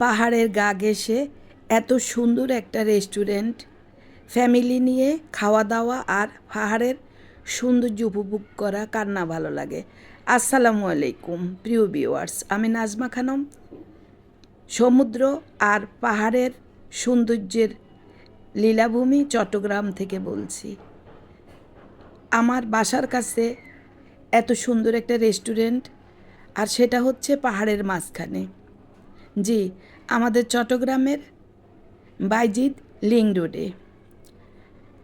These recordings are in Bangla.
পাহাড়ের গা ঘেঁষে এত সুন্দর একটা রেস্টুরেন্ট। ফ্যামিলি নিয়ে খাওয়া দাওয়া আর পাহাড়ের সৌন্দর্য উপভোগ করা কার না ভালো লাগে। আসসালামু আলাইকুম, প্রিয় ভিউয়ার্স, আমি নাজমা খানম। সমুদ্র আর পাহাড়ের সৌন্দর্যের লীলাভূমি চট্টগ্রাম থেকে বলছি। আমার বাসার কাছে এত সুন্দর একটা রেস্টুরেন্ট আর সেটা হচ্ছে পাহাড়ের মাঝখানে। জি আমাদের চট্টগ্রামের বাইজিদ লিং রোডে।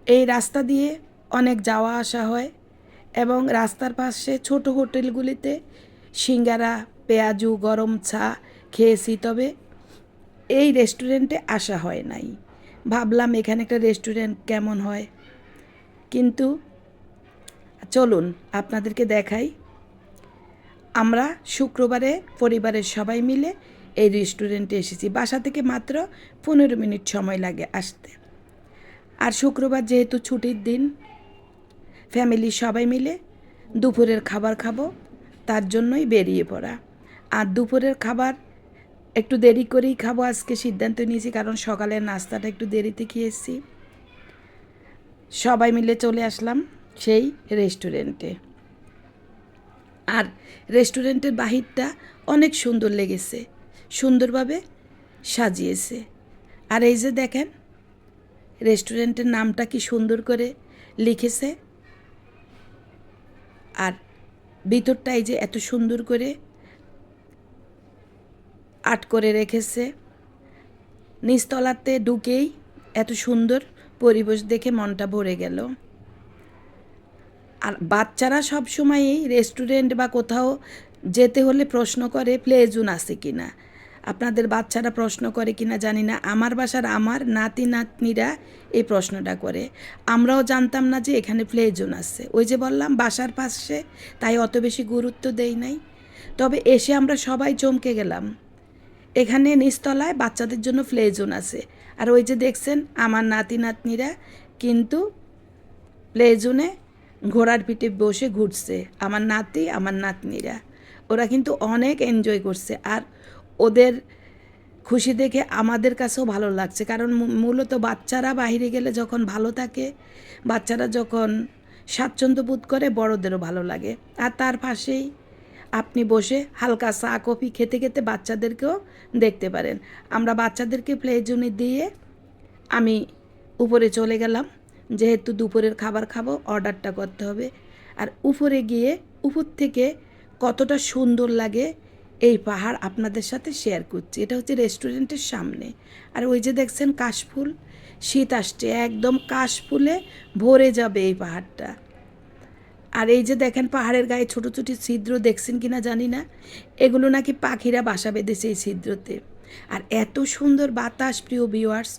এই রাস্তা দিয়ে অনেক যাওয়া আসা হয় এবং রাস্তার পাশে ছোট হোটেলগুলিতে সিঙ্গারা, পেঁয়াজু, গরম চা খেয়েছি, তবে এই রেস্টুরেন্টে আসা হয় নাই। ভাবলাম এখানে একটা রেস্টুরেন্ট কেমন হয়। কিন্তু চলুন, আপনাদেরকে দেখাই। আমরা শুক্রবারে পরিবারের সবাই মিলে এই রেস্টুরেন্টে এসেছি। বাসা থেকে মাত্র পনেরো মিনিট সময় লাগে আসতে। আর শুক্রবার যেহেতু ছুটির দিন ফ্যামিলি সবাই মিলে দুপুরের খাবার খাব, তার জন্যই বেরিয়ে পড়া। আর দুপুরের খাবার একটু দেরি করেই খাব, আজকে সিদ্ধান্ত নিয়েছি, কারণ সকালের নাস্তাটা একটু দেরিতে খেয়েছি সবাই মিলে চলে আসলাম সেই রেস্টুরেন্টে আর রেস্টুরেন্টের বাহিরটা অনেক সুন্দর লেগেছে। সুন্দরভাবে সাজিয়েছে। আর এই যে দেখেন, রেস্টুরেন্টের নামটা কি সুন্দর করে লিখেছে। আর ভিতরটা এই যে এত সুন্দর করে আর্ট করে রেখেছে। নিচতলাতে ঢুকেই এত সুন্দর পরিবেশ দেখে মনটা ভরে গেল। আর বাচ্চারা সবসময়ই রেস্টুরেন্ট বা কোথাও যেতে হলে প্রশ্ন করে, প্লে জোন আছে কি না আপনাদের বাচ্চারা প্রশ্ন করে কি না জানি না। আমার বাসার আমার নাতি, নাতনিরা এই প্রশ্নটা করে। আমরাও জানতাম না যে এখানে প্লে জোন আছে। ওই যে বললাম, বাসার পাশে, তাই অত বেশি গুরুত্ব দেই নাই। তবে এসে আমরা সবাই চমকে গেলাম। এখানে নিচতলায় বাচ্চাদের জন্য প্লে জোন আছে। আর ওই যে দেখছেন, আমার নাতি, নাতনিরা কিন্তু প্লে জোনে ঘোড়ার পিঠে বসে ঘুরছে। আমার নাতি, আমার নাতনিরা। ওরা কিন্তু অনেক এনজয় করছে। আর ওদের খুশি দেখে আমাদের কাছেও ভালো লাগছে। কারণ মূলত বাচ্চারা বাইরে গেলে যখন ভালো থাকে, বাচ্চারা যখন স্বাচ্ছন্দ্য বোধ করে, বড়দেরও ভালো লাগে। আর তার পাশেই আপনি বসে হালকা চা, কফি খেতে খেতে বাচ্চাদেরকেও দেখতে পারেন। আমরা বাচ্চাদেরকে প্লে জোনে দিয়ে আমি উপরে চলে গেলাম। যেহেতু দুপুরের খাবার খাব অর্ডারটা করতে হবে। আর উপরে গিয়ে, উপর থেকে কতটা সুন্দর লাগে এই পাহাড় আপনাদের সাথে শেয়ার করছি। এটা হচ্ছে রেস্টুরেন্টের সামনে। আর ওই যে দেখছেন কাশফুল, শীত আসছে, একদম কাশফুলে ভরে যাবে এই পাহাড়টা। আর এই যে দেখেন পাহাড়ের গায়ে ছোটো ছোটো ছিদ্র, দেখছেন কিনা জানি না? এগুলো নাকি পাখিরা বাসা বেঁধেছে এই ছিদ্রতে। আর এত সুন্দর বাতাস, প্রিয় ভিউয়ার্স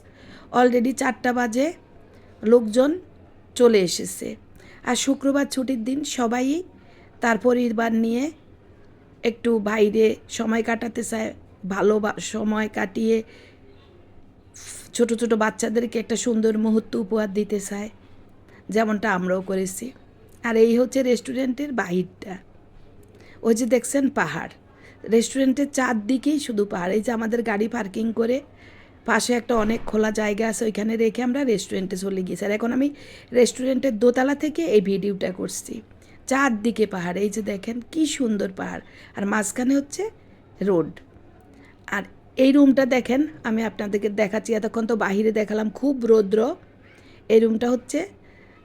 অলরেডি চারটা বাজে, লোকজন চলে এসেছে। আর শুক্রবার ছুটির দিন সবাই তার পরিবার নিয়ে একটু বাইরে সময় কাটাতে চায়, ভালো সময় কাটিয়ে ছোট ছোট বাচ্চাদেরকে একটা সুন্দর মুহূর্ত উপহার দিতে চায়, যেমনটা আমরাও করেছি। আর এই হচ্ছে রেস্টুরেন্টের বাহিরটা। ওই যে দেখছেন পাহাড়। রেস্টুরেন্টের চারদিকেই শুধু পাহাড়। এই যে আমাদের গাড়ি পার্কিং করে পাশে একটা অনেক খোলা জায়গা আছে, ওইখানে রেখে আমরা রেস্টুরেন্টে চলে গিয়েছি। আর এখন আমি রেস্টুরেন্টের দোতলা থেকে এই ভিডিওটা করছি। চারদিকে পাহাড়, এই যে দেখেন কি সুন্দর পাহাড়। আর মাঝখানে হচ্ছে রোড। আর এই রুমটা দেখেন, আমি আপনাদেরকে দেখাচ্ছি, এতক্ষণ তো বাহিরে দেখালাম, খুব রৌদ্র। এই রুমটা হচ্ছে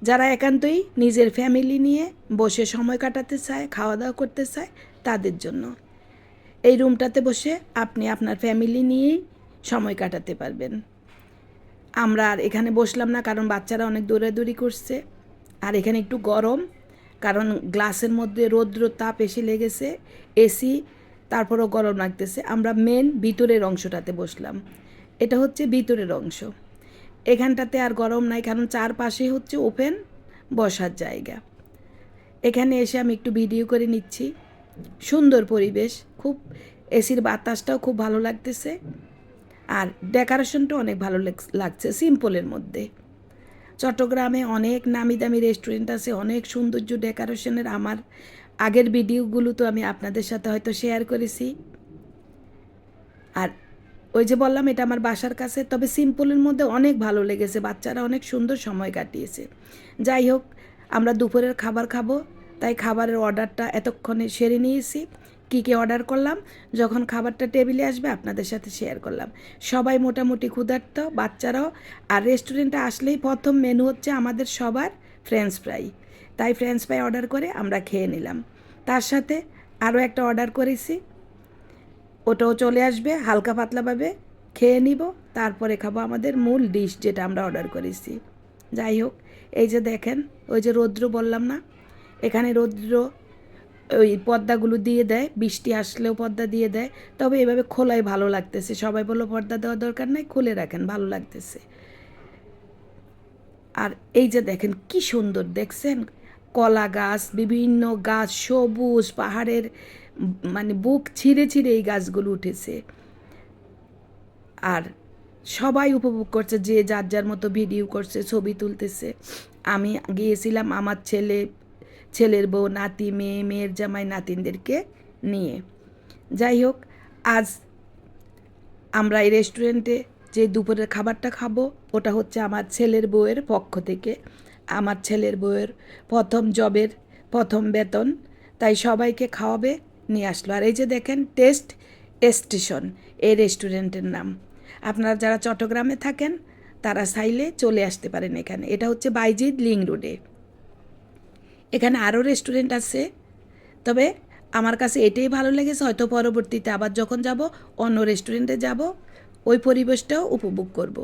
যারা একান্তই নিজের ফ্যামিলি নিয়ে বসে সময় কাটাতে চায়, খাওয়া দাওয়া করতে চায়, তাদের জন্য। এই রুমটাতে বসে আপনি আপনার ফ্যামিলি নিয়েই সময় কাটাতে পারবেন। আমরা আর এখানে বসলাম না, কারণ বাচ্চারা অনেক দৌড়াদৌড়ি করছে। আর এখানে একটু গরম কারণ গ্লাসের মধ্যে রৌদ্র তাপ এসে লেগেছে এসি তারপরও গরম লাগতেছে। আমরা মেন ভিতরের অংশটাতে বসলাম। এটা হচ্ছে ভিতরের অংশ। এখানটাতে আর গরম নাই, কারণ চারপাশে হচ্ছে ওপেন বসার জায়গা। এখানে এসে আমি একটু ভিডিও করে নিচ্ছি। সুন্দর পরিবেশ, খুব এসির বাতাসটাও খুব ভালো লাগতেছে। আর ডেকোরেশনটা অনেক ভালো লাগ- লাগছে সিম্পলের মধ্যে। চট্টগ্রামে অনেক নামি দামি রেস্টুরেন্ট আছে, অনেক সৌন্দর্য ডেকোরেশনের আমার আগের ভিডিওগুলো তো আমি আপনাদের সাথে হয়তো শেয়ার করেছি। আর ওই যে বললাম, এটা আমার বাসার কাছে, তবে সিম্পলের মধ্যে অনেক ভালো লেগেছে, বাচ্চারা অনেক সুন্দর সময় কাটিয়েছে। যাই হোক, আমরা দুপুরের খাবার খাব, তাই খাবারের অর্ডারটা এতক্ষণে সেরে নিয়েছি। কী কী অর্ডার করলাম, যখন খাবারটা টেবিলে আসবে আপনাদের সাথে শেয়ার করলাম। সবাই মোটামুটি ক্ষুধার্ত, বাচ্চারাও, আর রেস্টুরেন্টে আসলেই প্রথম মেনু হচ্ছে আমাদের সবার ফ্রেঞ্চ ফ্রাই তাই ফ্রেঞ্চ ফ্রাই অর্ডার করে আমরা খেয়ে নিলাম। তার সাথে আরও একটা অর্ডার করেছি। ওটাও চলে আসবে, হালকা পাতলাভাবে খেয়ে নিব, তারপরে খাব আমাদের মূল ডিশ যেটা আমরা অর্ডার করেছি। যাই হোক, এই যে দেখেন, ওই যে রৌদ্র বললাম না? এখানে রৌদ্র ওই পর্দাগুলো দিয়ে দেয়, বৃষ্টি আসলেও পর্দা দিয়ে দেয়। তবে এভাবে খোলাই ভালো লাগতেছে। সবাই বলল, পর্দা দেওয়ার দরকার নাই, খুলে রাখেন, ভালো লাগতেছে। আর এই যে দেখেন, কি সুন্দর, দেখছেন? কলা গাছ, বিভিন্ন গাছ, সবুজ পাহাড়ের মানে বুক ছিঁড়ে ছিঁড়ে এই গাছগুলো উঠেছে। আর সবাই উপভোগ করছে, যে যার যার মতো ভিডিও করছে, ছবি তুলতেছে। আমি গিয়েছিলাম, আমার ছেলে ছেলের বউ, নাতি, মেয়ে, মেয়ের জামাই, নাতিনদেরকে নিয়ে। যাই হোক, আজ আমরা এই রেস্টুরেন্টে যে দুপুরের খাবারটা খাব, ওটা হচ্ছে আমার ছেলের বউয়ের পক্ষ থেকে। আমার ছেলের বউয়ের প্রথম জবের প্রথম বেতন, তাই সবাইকে খাওয়াবে, নিয়ে আসলো। আর এই যে দেখেন, টেস্ট স্টেশন, এই রেস্টুরেন্টের নাম। আপনারা যারা চট্টগ্রামে থাকেন, তারা চাইলে চলে আসতে পারেন এখানে। এটা হচ্ছে বাইজিদ লিং রোডে। এখানে আরও রেস্টুরেন্ট আছে। তবে আমার কাছে এটাই ভালো লেগেছে, হয়তো পরবর্তীতে আবার যখন যাব, অন্য রেস্টুরেন্টে যাব, ওই পরিবেশটাও উপভোগ করব।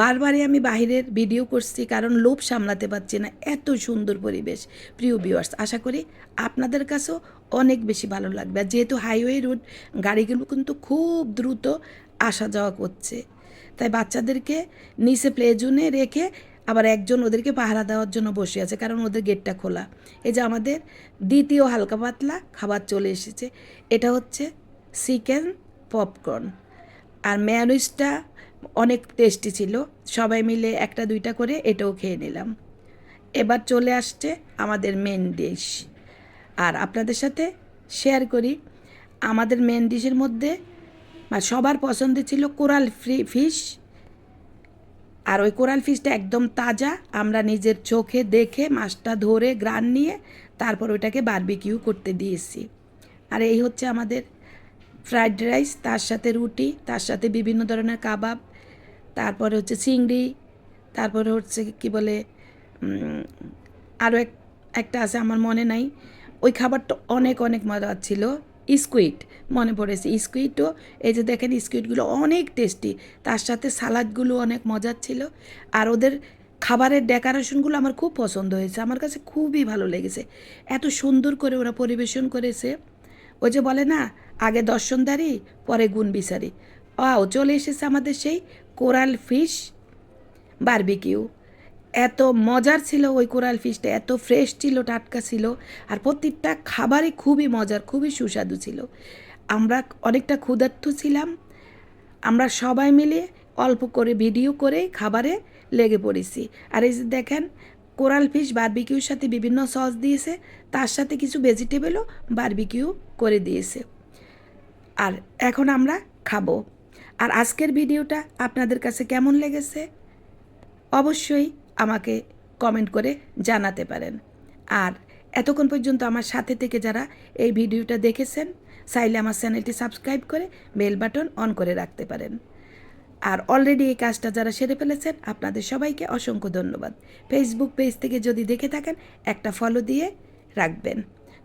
বারবারই আমি বাহিরের ভিডিও করছি, কারণ লোভ সামলাতে পারছি না। এত সুন্দর পরিবেশ। প্রিয় ভিউয়ার্স আশা করি আপনাদের কাছেও অনেক বেশি ভালো লাগবে। আর যেহেতু হাইওয়ে রোড গাড়িগুলো কিন্তু খুব দ্রুত আসা যাওয়া করছে। তাই বাচ্চাদেরকে নিচে প্লে জোনে রেখে আবার একজন ওদেরকে পাহারা দেওয়ার জন্য বসে আছে, কারণ ওদের গেটটা খোলা। এই যে আমাদের দ্বিতীয় হালকা পাতলা খাবার চলে এসেছে, এটা হচ্ছে চিকেন পপকর্ন। আর ম্যানুইজটা অনেক টেস্টি ছিল, সবাই মিলে একটা দুইটা করে এটাও খেয়ে নিলাম। এবার চলে আসছে আমাদের মেন ডিশ আর আপনাদের সাথে শেয়ার করি, আমাদের মেন ডিশের মধ্যে সবার পছন্দ ছিল কোরাল ফ্রি, ফিশ আর ওই কোরাল ফিশটা একদম তাজা। আমরা নিজের চোখে দেখে মাছটা ধরে গ্রান নিয়ে তারপর ওইটাকে বারবিকিউ করতে দিয়েছি। আর এই হচ্ছে আমাদের ফ্রাইড রাইস, তার সাথে রুটি, তার সাথে বিভিন্ন ধরনের কাবাব, তারপরে হচ্ছে চিংড়ি, তারপরে হচ্ছে কি বলে আরও এক, একটা আছে আমার মনে নাই। ওই খাবারটা অনেক অনেক মজা ছিল। স্কুইড মনে পড়েছে স্কুইডও এই যে দেখেন স্কুইডগুলো অনেক টেস্টি, তার সাথে সালাদগুলো অনেক মজার ছিল। আর ওদের খাবারের ডেকোরেশনগুলো আমার খুব পছন্দ হয়েছে, আমার কাছে খুবই ভালো লেগেছে। এত সুন্দর করে ওরা পরিবেশন করেছে। ওই যে বলে না, আগে দর্শনদারি, পরে গুণ বিচারি। ও চলে এসেছে আমাদের সেই কোরাল ফিশ বারবিকিউ। এত মজার ছিল ওই কোরাল ফিশটা, এত ফ্রেশ ছিল, টাটকা ছিল, আর প্রত্যেকটা খাবারই খুবই মজার, খুবই সুস্বাদু ছিল। আমরা অনেকটা ক্ষুধার্ত ছিলাম। আমরা সবাই মিলে অল্প করে ভিডিও করে খাবারে লেগে পড়েছি। আর এই যে দেখেন, কোরাল ফিশ বারবিকিউর সাথে বিভিন্ন সস দিয়েছে, তার সাথে কিছু ভেজিটেবলও বারবিকিউ করে দিয়েছে। আর এখন আমরা খাব। আর আজকের ভিডিওটা আপনাদের কাছে কেমন লেগেছে? অবশ্যই আমাকে কমেন্ট করে জানাতে পারেন। আর এতক্ষণ পর্যন্ত আমার সাথে থেকে যারা এই ভিডিওটা দেখেছেন, চাইলে আমার চ্যানেলটি সাবস্ক্রাইব করে বেল বাটন অন করে রাখতে পারেন। আর অলরেডি এই কাজটা যারা সেরে ফেলেছেন, আপনাদের সবাইকে অসংখ্য ধন্যবাদ। ফেসবুক পেজ থেকে যদি দেখে থাকেন, একটা ফলো দিয়ে রাখবেন।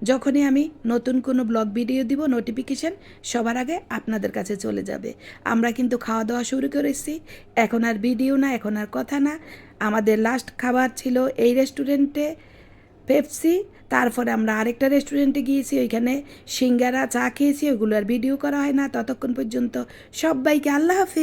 যখনই আমি নতুন কোনো ব্লগ ভিডিও দিব নোটিফিকেশান সবার আগে আপনাদের কাছে চলে যাবে। আমরা কিন্তু খাওয়া দাওয়া শুরু করেছি এখন আর ভিডিও না, এখন আর কথা না। আমাদের লাস্ট খাবার ছিল এই রেস্টুরেন্টে পেপসি তারপরে আমরা আরেকটা রেস্টুরেন্টে গিয়েছি, ওইখানে সিঙ্গারা চা খেয়েছি ওইগুলো আর ভিডিও করা হয় না। ততক্ষণ পর্যন্ত সবাইকে আল্লাহ হাফিজ।